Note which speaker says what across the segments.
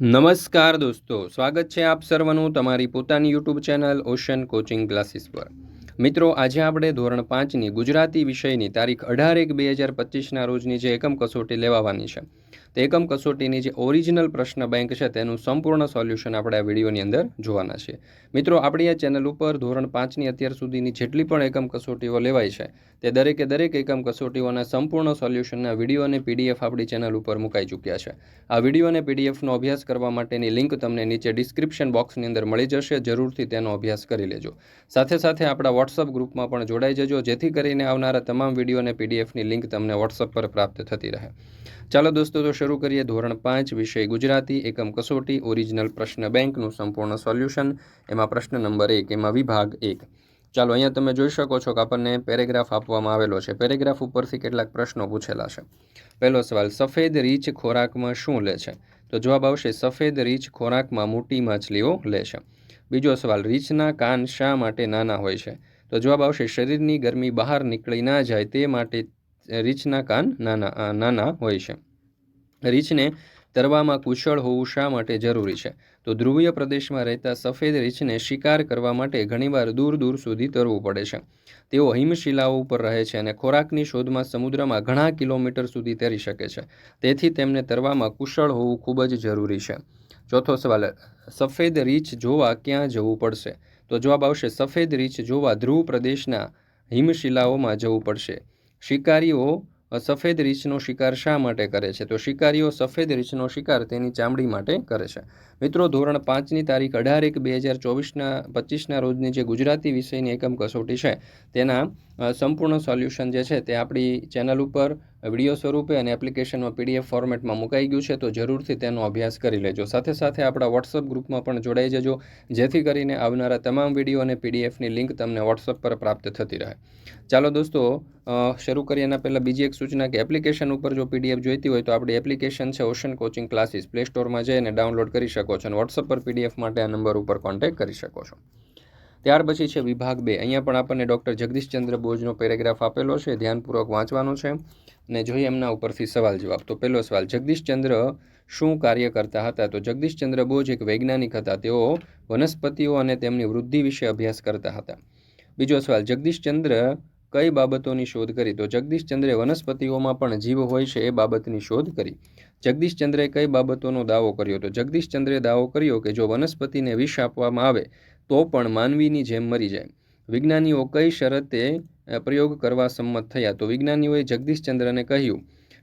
Speaker 1: નમસ્કાર દોસ્તો, સ્વાગત છે આપ સર્વનું તમારી પોતાની YouTube channel ocean coaching classes પર. મિત્રો, આજે આપણે ધોરણ પાંચની ગુજરાતી વિષયની તારીખ અઢાર એક બે હજાર પચીસના રોજની જે એકમ કસોટી લેવાવાની છે. તે એકમ કસોટીની જે ઓરિજિનલ પ્રશ્ન બેંક છે, તેનું સંપૂર્ણ સોલ્યુશન આપણે આ વિડીયોની અંદર જોવાના છે. મિત્રો, આપણી આ ચેનલ ઉપર ધોરણ પાંચની અત્યાર સુધીની જેટલી પણ એકમ કસોટીઓ લેવાય છે, તે દરેકે દરેક એકમ કસોટીઓના સંપૂર્ણ સોલ્યુશનના વીડિયો અને પીડીએફ આપણી ચેનલ ઉપર મુકાઈ ચૂક્યા છે. આ વીડિયો અને પીડીએફનો અભ્યાસ કરવા માટેની લિંક તમને નીચે ડિસ્ક્રિપ્શન બોક્સની અંદર મળી જશે, જરૂરથી તેનો અભ્યાસ કરી લેજો. સાથે સાથે આપણા વોટ્સઅપ ગ્રુપમાં પણ જોડાઈ જજો, જેથી કરીને આવનારા તમામ વીડિયો અને પીડીએફની લિંક તમને વોટ્સઅપ પર પ્રાપ્ત થતી રહે. ચાલો દોસ્તો તો શરૂ કરીએ ધોરણ પાંચ વિષય ગુજરાતી, એકમ કસોટી, ઓરિજિનલ પ્રશ્ન બેંકનું સંપૂર્ણ સોલ્યુશન. એમાં પ્રશ્ન નંબર એક, એમાં વિભાગ એક. ચાલો, અહીંયા તમે જોઈ શકો છો કે આપણને પેરેગ્રાફ આપવામાં આવેલો છે. પેરેગ્રાફ ઉપરથી કેટલાક પ્રશ્નો પૂછેલા છે. પહેલો સવાલ, સફેદ રીંછ ખોરાકમાં શું લે છે? તો જવાબ આવશે, સફેદ રીંછ ખોરાકમાં મોટી માછલીઓ લે છે. બીજો સવાલ, રીંછના કાન શા માટે નાના હોય છે? તો જવાબ આવશે, શરીરની ગરમી બહાર નીકળી ના જાય તે માટે રીંછના કાન નાના નાના હોય છે. રીંછને તરવામાં કુશળ હોવું શા માટે જરૂરી છે? તો ધ્રુવીય પ્રદેશમાં રહેતા સફેદ રીંછને શિકાર કરવા માટે ઘણીવાર દૂર દૂર સુધી તરવું પડે છે. તેઓ હિમશિલાઓ ઉપર રહે છે અને ખોરાકની શોધમાં સમુદ્રમાં ઘણા કિલોમીટર સુધી તરી શકે છે. તેથી તેમને તરવામાં કુશળ હોવું ખૂબ જ જરૂરી છે. ચોથો સવાલ, સફેદ રીંછ જોવા ક્યાં જવું પડશે? તો જવાબ આવશે, સફેદ રીંછ જોવા ધ્રુવ પ્રદેશના હિમશિલાઓમાં જવું પડશે. શિકારીઓ સફેદ રીછનો શિકાર શા માટે કરે છે? તો શિકારીઓ સફેદ રીછનો શિકાર તેની ચામડી માટે કરે છે. મિત્રો, ધોરણ પાંચની તારીખ અઢાર એક બે હજાર ચોવીસના, પચીસના રોજની જે ગુજરાતી વિષયની એકમ કસોટી છે, તેના સંપૂર્ણ સોલ્યુશન જે છે તે આપણી ચેનલ ઉપર વીડિયો સ્વરૂપે અને એપ્લિકેશનમાં પીડીએફ ફોર્મેટમાં મુકાઈ ગયું છે, તો જરૂરથી તેનો અભ્યાસ કરી લેજો. સાથે સાથે આપણા વોટ્સઅપ ગ્રુપમાં પણ જોડાઈ જજો, જેથી કરીને આવનારા તમામ વીડિયો અને પીડીએફની લિંક તમને વોટ્સઅપ પર પ્રાપ્ત થતી રહે. ચાલો દોસ્તો શરૂ કરીએ એના પહેલાં બીજી એક સૂચના કે એપ્લિકેશન ઉપર જો પીડીએફ જોઈતી હોય તો આપણી એપ્લિકેશન છે ઓશન કોચિંગ ક્લાસીસ. પ્લે સ્ટોરમાં જઈને ડાઉનલોડ કરી શકો છો અને વોટ્સઅપ પર પીડીએફ માટે આ નંબર ઉપર કોન્ટેક્ટ કરી શકો છો. ત્યાર પછી છે વિભાગ બે. અહીંયા પણ આપણને ડૉક્ટર જગદીશચંદ્ર બોઝનો પેરેગ્રાફ આપેલો છે, ધ્યાનપૂર્વક વાંચવાનો છે અને જોઈએ એમના ઉપરથી સવાલ જવાબ. તો પહેલો સવાલ, જગદીશચંદ્ર શું કાર્ય કરતા હતા? તો જગદીશચંદ્ર બોઝ એક વૈજ્ઞાનિક હતા. તેઓ વનસ્પતિઓ અને તેમની વૃદ્ધિ વિશે અભ્યાસ કરતા હતા. બીજો સવાલ, જગદીશચંદ્ર કઈ બાબતોની શોધ કરી? તો જગદીશચંદ્રે વનસ્પતિઓમાં પણ જીવ હોય છે એ બાબતની શોધ કરી. જગદીશચંદ્રે કઈ બાબતોનો દાવો કર્યો? તો જગદીશચંદ્રે દાવો કર્યો કે જો વનસ્પતિને વિષ આપવામાં આવે તો પણ માનવીની જેમ મરી જાય. વિજ્ઞાનીઓ કઈ શરતે પ્રયોગ કરવા સંમત થયા? તો વિજ્ઞાનીઓએ જગદીશચંદ્રને કહ્યું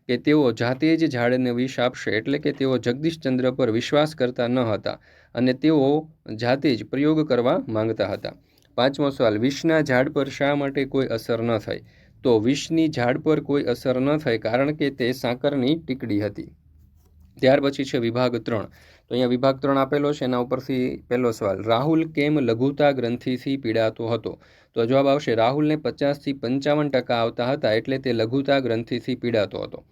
Speaker 1: કે તેઓ જાતે જ ઝાડને વિષ આપશે એટલે કે તેઓ જગદીશચંદ્ર પર વિશ્વાસ કરતા ન હતા અને તેઓ જાતે જ પ્રયોગ કરવા માંગતા હતા. પાંચમો સવાલ, વિષના ઝાડ પર શા માટે કોઈ અસર ન થઈ? તો વિષની ઝાડ પર કોઈ અસર ન થઈ કારણ કે તે સાકરની ટીકડી હતી. ત્યાર પછી છે વિભાગ ત્રણ. તો અહીંયા વિભાગ ત્રણ આપેલો છે, એના ઉપરથી પહેલો સવાલ, રાહુલ કેમ લઘુતા ગ્રંથિથી પીડાતો હતો? તો જવાબ આવશે, રાહુલને પચાસથી પંચાવન ટકા આવતા હતા એટલે તે લઘુતા ગ્રંથિથી પીડાતો હતો.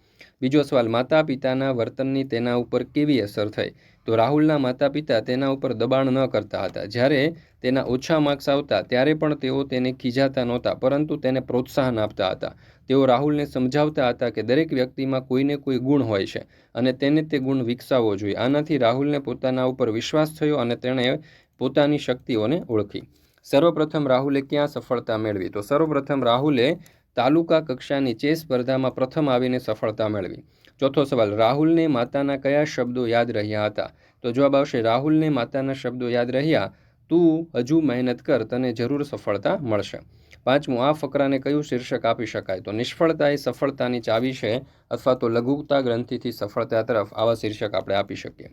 Speaker 1: બીજો સવાલ માતા પિતાના વર્તનની તેના ઉપર કેવી અસર થઈ? તો રાહુલના માતા પિતા તેના ઉપર દબાણ ન કરતા હતા. જ્યારે તેના ઓછા માર્ક્સ આવતા, ત્યારે પણ તેઓ તેને ખીજાતા નહોતા, પરંતુ તેને પ્રોત્સાહન આપતા હતા. તેઓ રાહુલને સમજાવતા હતા કે દરેક વ્યક્તિમાં કોઈને કોઈ ગુણ હોય છે અને તેને તે ગુણ વિકસાવવો જોઈએ. આનાથી રાહુલને પોતાના ઉપર વિશ્વાસ થયો અને તેણે પોતાની શક્તિઓને ઓળખી. સર્વપ્રથમ રાહુલે ક્યાં સફળતા મેળવી? તો સર્વપ્રથમ રાહુલે તાલુકા કક્ષાની ચેસ સ્પર્ધામાં પ્રથમ આવીને સફળતા મેળવી. ચોથો સવાલ, રાહુલને માતાના કયા શબ્દો યાદ રહ્યા હતા? તો જવાબ આવશે, રાહુલને માતાના શબ્દો યાદ રહ્યા, તું હજુ મહેનત કર, તને જરૂર સફળતા મળશે. પાંચમું, આ ફકરાને કયું શીર્ષક આપી શકાય? તો નિષ્ફળતા એ સફળતાની ચાવી છે, અથવા તો લઘુતા ગ્રંથિથી સફળતા તરફ આવા શીર્ષક આપણે આપી શકીએ.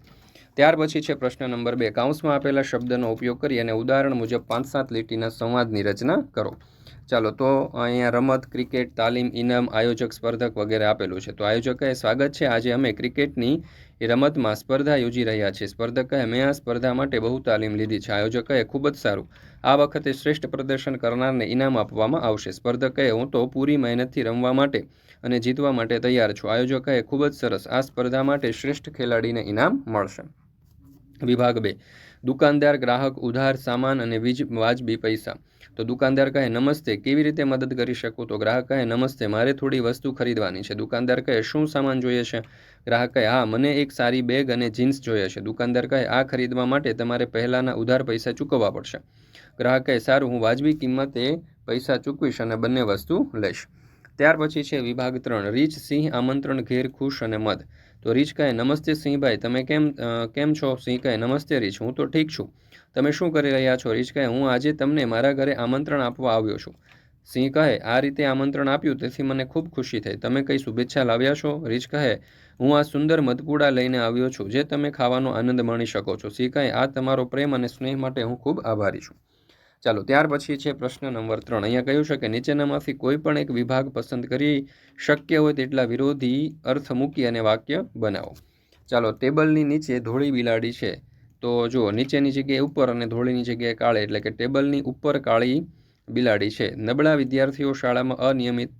Speaker 1: ત્યાર પછી છે પ્રશ્ન નંબર બે. કાઉન્સમાં આપેલા શબ્દનો ઉપયોગ કરી અને ઉદાહરણ મુજબ પાંચ સાત લીટીના સંવાદની રચના કરો. ચાલો, તો અહીંયા રમત, ક્રિકેટ, તાલીમ, ઇનામ, આયોજક, સ્પર્ધક વગેરે આપેલું છે. તો આયોજક સ્વાગત છે. આજે અમે ક્રિકેટની રમતમાં સ્પર્ધા યોજી રહ્યા છીએ. સ્પર્ધક મેં આ સ્પર્ધા માટે બહુ તાલીમ લીધી છે. આયોજક ખૂબ જ સારું. આ વખતે શ્રેષ્ઠ પ્રદર્શન કરનારને ઇનામ આપવામાં આવશે. સ્પર્ધકે હું તો પૂરી મહેનતથી રમવા માટે અને જીતવા માટે તૈયાર છું. આયોજક ખૂબ જ સરસ આ સ્પર્ધા માટે શ્રેષ્ઠ ખેલાડીને ઇનામ મળશે. વિભાગ બે. દુકાનદાર, ગ્રાહક, ઉધાર, સામાન અને વીજ, વાજબી પૈસા. તો દુકાનદાર કહે, નમસ્તે, કેવી રીતે મદદ કરી શકું? તો ગ્રાહક કહે, નમસ્તે, મારે થોડી વસ્તુ ખરીદવાની છે. દુકાનદાર કહે, શું સામાન જોઈએ છે? ગ્રાહક કહે, હા, મને એક સારી બેગ અને જીન્સ જોઈએ છે. દુકાનદાર કહે, આ ખરીદવા માટે તમારે પહેલાંના ઉધાર પૈસા ચૂકવવા પડશે. ગ્રાહક કહે, સારું, હું વાજબી કિંમતે પૈસા ચૂકવીશ અને બંને વસ્તુ લઈશ. ત્યાર પછી છે વિભાગ ત્રણ. રીચ, સિંહ, આમંત્રણ, ઘેર, ખુશ અને મદ. તો રીચ કહે, નમસ્તે સિંહભાઈ, તમે કેમ કેમ છો? સિંહ કહે, નમસ્તે રીચ, હું તો ઠીક છું. તમે શું કરી રહ્યા છો? રીચ કહે, હું આજે તમને મારા ઘરે આમંત્રણ આપવા આવ્યો છું. સિંહ કહે, આ રીતે આમંત્રણ આપ્યું તેથી મને ખૂબ ખુશી થઈ. તમે કઈ શુભેચ્છા લાવ્યા છો? રીચ કહે, હું આ સુંદર મધપુડા લઈને આવ્યો છું, જે તમે ખાવાનો આનંદ માણી શકો છો. સિંહ કહે, આ તમારો પ્રેમ અને સ્નેહ માટે હું ખૂબ આભારી છું. ચાલો, ત્યાર પછી છે પ્રશ્ન નંબર ત્રણ. અહીંયા કહ્યું છે કે નીચેનામાંથી કોઈ પણ એક વિભાગ પસંદ કરી શક્ય હોય તેટલા વિરોધી અર્થ મૂકી અને વાક્ય બનાવો. ચાલો, ટેબલની નીચે ધોળી બિલાડી છે. તો જુઓ, નીચેની જગ્યાએ ઉપર અને ધોળીની જગ્યાએ કાળી, એટલે કે ટેબલની ઉપર કાળી બિલાડી છે. નબળા વિદ્યાર્થીઓ શાળામાં અનિયમિત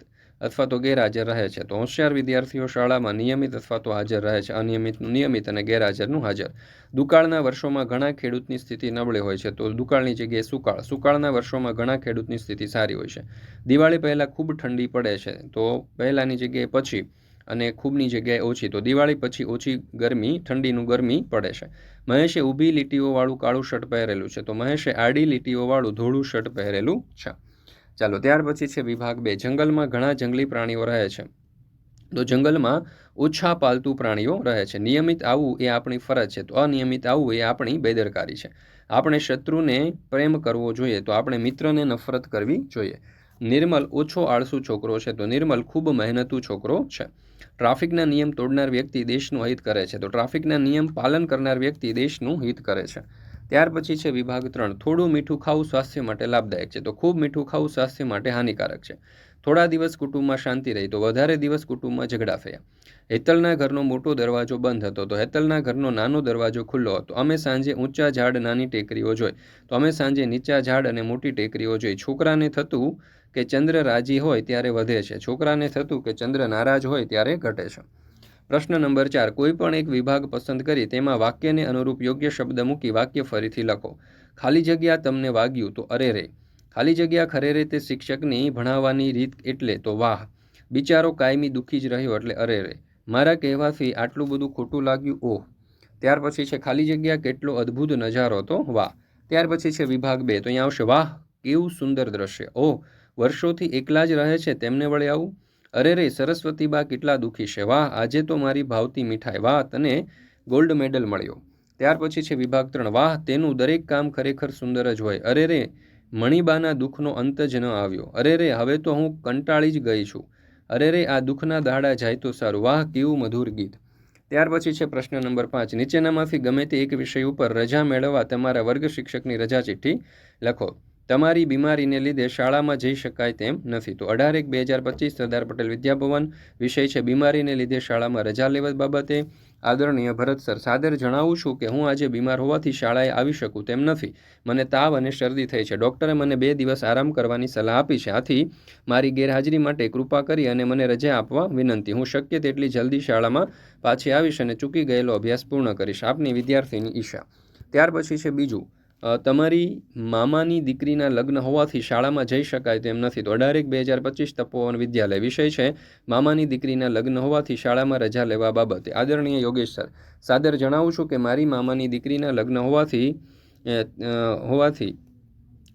Speaker 1: અથવા તો ગેરહાજર રહે છે. તો હોશિયાર વિદ્યાર્થીઓ શાળામાં નિયમિત અથવા તો હાજર રહે છે. અનિયમિતનું નિયમિત અને ગેરહાજરનું હાજર. દુકાળના વર્ષોમાં ઘણા ખેડૂતની સ્થિતિ નબળી હોય છે. તો દુકાળની જગ્યાએ સુકાળ. સુકાળના વર્ષોમાં ઘણા ખેડૂતની સ્થિતિ સારી હોય છે. દિવાળી પહેલાં ખૂબ ઠંડી પડે છે. તો પહેલાંની જગ્યાએ પછી અને ખૂબની જગ્યાએ ઓછી. તો દિવાળી પછી ઓછી ગરમી, ઠંડીનું ગરમી પડે છે. મહેશે ઊભી લીટીઓવાળું કાળું શર્ટ પહેરેલું છે. તો મહેશે આડી લીટીઓવાળું ધોળું શર્ટ પહેરેલું છે. ચાલો, ત્યાર પછી છે વિભાગ બે. જંગલમાં ઘણા જંગલી પ્રાણીઓ રહે છે. તો જંગલમાં ઓછા પાલતુ પ્રાણીઓ રહે છે. નિયમિત આવવું એ આપણી ફરજ છે. તો અનિયમિત આવવું એ આપણી બેદરકારી છે. આપણે શત્રુને પ્રેમ કરવો જોઈએ તો આપણે મિત્રને નફરત કરવી જોઈએ. નિર્મલ ઓછો આળસુ છોકરો છે તો નિર્મલ ખૂબ મહેનતુ છોકરો છે. ટ્રાફિકના નિયમ તોડનાર વ્યક્તિ દેશનું હિત કરે છે. તો ટ્રાફિકના નિયમ પાલન કરનાર વ્યક્તિ દેશનું હિત કરે છે. ત્યાર પછી છે વિભાગ ત્રણ. થોડું મીઠું ખાવું સ્વાસ્થ્ય માટે લાભદાયક છે. તો ખૂબ મીઠું ખાવું સ્વાસ્થ્ય માટે હાનિકારક છે. થોડા દિવસ કુટુંબમાં શાંતિ રહી તો વધારે દિવસ કુટુંબમાં ઝઘડા થયા. હેતલના ઘરનો મોટો દરવાજો બંધ હતો તો હેતલના ઘરનો નાનો દરવાજો ખુલ્લો હતો. અમે સાંજે ઊંચા ઝાડ નાની ટેકરીઓ જોઈ. તો અમે સાંજે નીચા ઝાડ અને મોટી ટેકરીઓ જોઈ. છોકરાને થતું કે ચંદ્ર રાજી હોય ત્યારે વધે છે. છોકરાને થતું કે ચંદ્ર નારાજ હોય ત્યારે ઘટે છે. પ્રશ્ન નંબર ચાર, કોઈ પણ એક વિભાગ પસંદ કરી તેમાં વાક્યને અનુરૂપ યોગ્ય શબ્દ મૂકી વાક્ય ફરીથી લખો. ખાલી જગ્યા તમને વાગ્યું તો અરે રે. ખાલી જગ્યા ખરેરે તે શિક્ષકની ભણાવવાની રીત એટલે તો વાહ. બિચારો કાયમી દુઃખી જ રહ્યો એટલે અરે રે. મારા કહેવાથી આટલું બધું ખોટું લાગ્યું? ઓહ. ત્યાર પછી છે ખાલી જગ્યા કેટલો અદ્ભુત નજારો તો? વાહ. ત્યાર પછી છે વિભાગ બે, તો અહીંયા આવશે વાહ. કેવું સુંદર દ્રશ્ય. ઓહ. વર્ષોથી એકલા જ રહે છે, તેમને વળે આવું? અરે રે, સરસ્વતી બા કેટલા દુઃખી છે. વાહ, આજે તો મારી ભાવતી મીઠાઈ. વાહ તને ગોલ્ડ મેડલ મળ્યો. ત્યાર પછી છે વિભાગ ત્રણ. વાહ, તેનું દરેક કામ ખરેખર સુંદર જ હોય. અરે રે, મણિબાના દુઃખનો અંત જ ન આવ્યો. અરે રે, હવે તો હું કંટાળી જ ગઈ છું. અરે રે, આ દુઃખના દાડા જાય તો સારું. વાહ, કેવું મધુર ગીત. ત્યાર પછી છે પ્રશ્ન નંબર પાંચ. નીચેનામાંથી ગમે તે એક વિષય ઉપર રજા મેળવવા તમારા વર્ગ શિક્ષકની રજા ચિઠ્ઠી લખો. તમારી બીમારીને લીધે શાળામાં જઈ શકાય તેમ નથી. તો અઢાર એક બે હજાર પચીસ સરદાર પટેલ વિદ્યાભવન વિષય છે બીમારીને લીધે શાળામાં રજા લેવા બાબતે આદરણીય ભરત સર. સાદર જણાવું છું કે હું આજે બીમાર હોવાથી શાળાએ આવી શકું તેમ નથી. મને તાવ અને શરદી થઈ છે. ડૉક્ટરે મને બે દિવસ આરામ કરવાની સલાહ આપી છે. આથી મારી ગેરહાજરી માટે કૃપા કરી અને મને રજા આપવા વિનંતી. હું શક્ય તેટલી જલ્દી શાળામાં પાછી આવીશ અને ચૂકી ગયેલો અભ્યાસ પૂર્ણ કરીશ. આપની વિદ્યાર્થીની ઈશા ત્યાર પછી છે બીજું. તમારી મામાની દીકરીના લગ્ન હોવાથી શાળામાં જઈ શકાય તેમ નથી. તો અઢાર બે હજાર પચીસ તપોવન વિદ્યાલય વિષય છે. મામાની દીકરીના લગ્ન હોવાથી શાળામાં રજા લેવા બાબતે આદરણીય યોગેશ સર, સાદર જણાવું છું કે મારી મામાની દીકરીના લગ્ન હોવાથી હોવાથી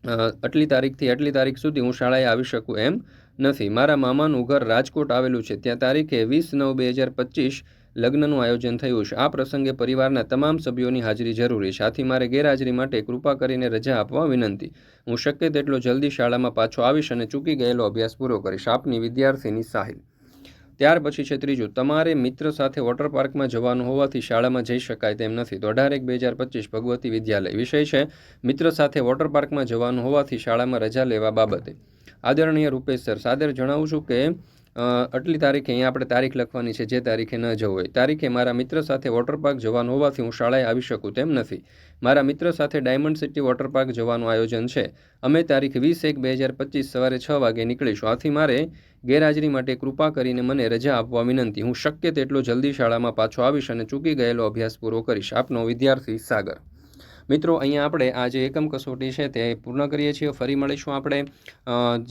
Speaker 1: આટલી તારીખથી આટલી તારીખ સુધી હું શાળાએ આવી શકું એમ નથી. મારા મામાનું ઘર રાજકોટ આવેલું છે. ત્યાં તારીખે વીસ નવ બે હજાર પચીસ લગ્નનું આયોજન થયું છે. આ પ્રસંગે પરિવારના તમામ સભ્યોની હાજરી જરૂરી છે. આથી મારે ગેરહાજરી માટે કૃપા કરીને રજા આપવા વિનંતી. હું શક્ય તેટલો જલ્દી શાળામાં પાછો આવીશ અને ચૂકી ગયેલો અભ્યાસ પૂરો કરીશ. આપની વિદ્યાર્થીની સાહિલ. ત્યાર પછી છે ત્રીજું, તમારે મિત્ર સાથે વોટર પાર્કમાં જવાનું હોવાથી શાળામાં જઈ શકાય તેમ નથી. તો અઢાર એક બે હજાર પચીસ ભગવતી વિદ્યાલય વિષય છે. મિત્ર સાથે વોટર પાર્કમાં જવાનું હોવાથી શાળામાં રજા લેવા બાબતે. આદરણીય રૂપેશ સર, સાદર જણાવું છું કે આટલી તારીખે અહીંયા આપણે તારીખ લખવાની છે, જે તારીખે ન જવું હોય. તારીખે મારા મિત્ર સાથે વોટર પાર્ક જવાનું હોવાથી હું શાળાએ આવી શકું તેમ નથી. મારા મિત્ર સાથે ડાયમંડ સિટી વોટર પાર્ક જવાનું આયોજન છે. અમે તારીખ વીસ એક બે હજાર પચીસ સવારે છ વાગે નીકળીશું. આથી મારે ગેરહાજરી માટે કૃપા કરીને મને રજા આપવા વિનંતી. હું શક્ય તેટલો જલ્દી શાળામાં પાછો આવીશ અને ચૂકી ગયેલો અભ્યાસ પૂરો કરીશ. આપનો વિદ્યાર્થી સાગર. મિત્રો, અહીંયા આપણે આ જે એકમ કસોટી છે તે પૂર્ણ કરીએ છીએ. ફરી મળીશું આપણે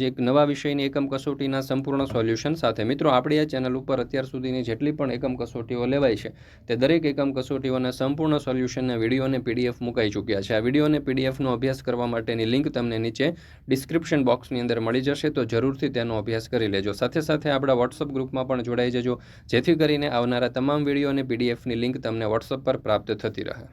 Speaker 1: જે નવા વિષયની એકમ કસોટીના સંપૂર્ણ સોલ્યુશન સાથે. મિત્રો, આપણી આ ચેનલ ઉપર અત્યાર સુધીની જેટલી પણ એકમ કસોટીઓ લેવાય છે, તે દરેક એકમ કસોટીઓના સંપૂર્ણ સોલ્યુશનના વીડિયો અને પીડીએફ મુકાઈ ચૂક્યા છે. આ વીડિયો અને પીડીએફનો અભ્યાસ કરવા માટેની લિંક તમને નીચે ડિસ્ક્રિપ્શન બોક્સની અંદર મળી જશે, તો જરૂરથી તેનો અભ્યાસ કરી લેજો. સાથે સાથે આપણા વોટ્સઅપ ગ્રુપમાં પણ જોડાઈ જજો, જેથી કરીને આવનારા તમામ વીડિયો અને પીડીએફની લિંક તમને વોટ્સઅપ પર પ્રાપ્ત થતી રહે.